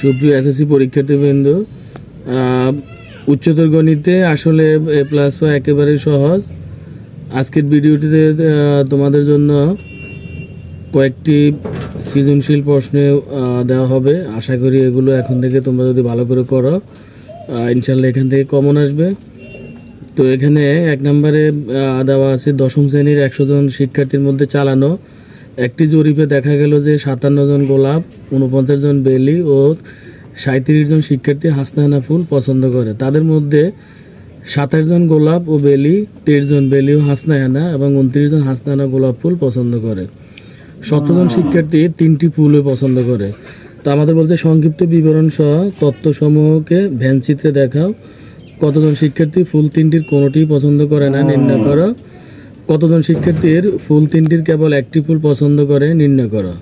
সুপ্রিয় এসএসসি পরীক্ষার্থীবৃন্দ উচ্চতর গণিতে আসলে এ প্লাস পাওয়া একেবারে সহজ। আজকের ভিডিওটিতে তোমাদের জন্য কয়েকটি সৃজনশীল প্রশ্নে দেওয়া হবে। আশা করি এগুলো এখন থেকে তোমরা যদি ভালো করে করো ইনশাল্লাহ এখান থেকে কমন আসবে। তো এখানে এক নম্বরে দেওয়া আছে দশম শ্রেণির একশো জন শিক্ষার্থীর মধ্যে চালানো একটি জরিপে দেখা গেল যে সাতান্ন জন গোলাপ, উনপঞ্চাশ জন বেলি ও সাঁত্রিশ জন শিক্ষার্থী হাসনাহানা ফুল পছন্দ করে। তাদের মধ্যে সাতাশ জন গোলাপ ও বেলি, তেইশ জন বেলি ও হাসনাহানা এবং উনত্রিশ জন হাসনাহানা গোলাপ ফুল পছন্দ করে। সতেরো জন শিক্ষার্থী তিনটি ফুলও পছন্দ করে। তো আমাদের বলছে, সংক্ষিপ্ত বিবরণ সহ তথ্যসমূহকে ভ্যান চিত্রে দেখাও। কতজন শিক্ষার্থী ফুল তিনটির কোনোটি পছন্দ করে না নির্ণয় করো। কতজন শিক্ষার্থীর ফুল তিনটির কেবল একটি ফুল পছন্দ করে নির্ণয় করো?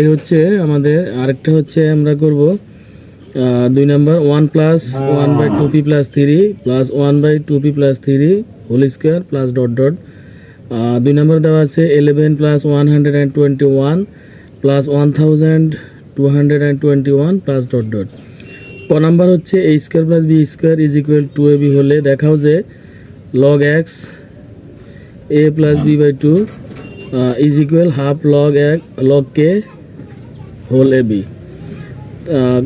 এই হচ্ছে আমাদের, আরেকটা হচ্ছে আমরা করব দুই number one plus one by two P plus three plus one by two P plus three whole square plus dot dot দুই নম্বর দেওয়া আছে eleven plus one hundred and twenty one plus one thousand two hundred and twenty one plus dot dot ক number হচ্ছে A square plus B square is equal to A B হলে দেখাও যে log X A plus B by two is equal half log এক log কে whole A B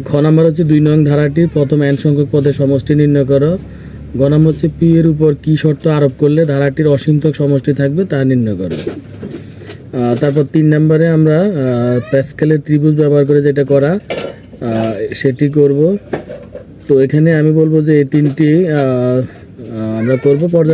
খ number হচ্ছে দুই নং ধারাটির প্রথম এন সংখ্যক পদের সমষ্টি নির্ণয় করো। গ নাম্বার হচ্ছে পি এর উপর কি শর্ত আরোপ করলে ধারাটির অসীমতক সমষ্টি থাকবে তা নির্ণয় করো। তারপর তিন নম্বরে আমরা প্যাসকেলের ত্রিভুজ ব্যবহার করে যেটা করা সেটি করব। তো এখানে আমি বলব যে এই তিনটি আমরা করব পর্যায়